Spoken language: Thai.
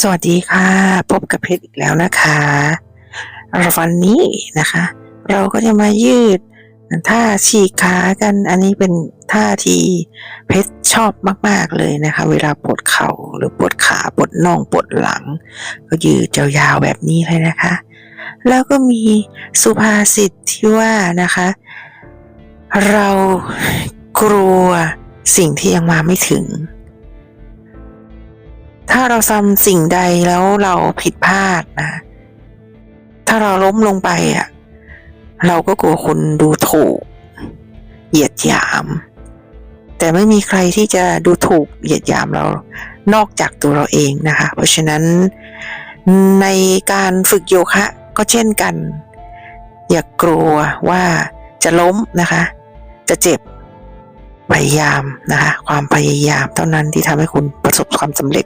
สวัสดีค่ะ พบกับเพชรอีกแล้วนะคะวันนี้นะคะ เราก็จะมายืดท่าฉีกขากันอันนี้เป็นท่าที่เพชรชอบมาก ๆเลยนะคะ เวลาปวดเข่าหรือปวดขาปวดน่องปวดหลัง ก็ยืดยาวๆแบบนี้เลยนะคะ แล้วก็มีสุภาษิตที่ว่านะคะ เรากลัวสิ่งที่ยังมาไม่ถึง เราทำสิ่งใดแล้วเราผิดพลาดนะ ถ้าเราล้มลงไปอะ เราก็กลัวคนดูถูก เหยียดหยาม แต่ไม่มีใครที่จะดูถูกเหยียดหยามเรานอกจากตัวเราเองนะคะ เพราะฉะนั้นในการฝึกโยคะก็เช่นกัน อย่ากลัวว่าจะล้มนะคะ จะเจ็บพยายามนะคะ ความพยายามเท่านั้นที่ทำให้คุณประสบความสำเร็จ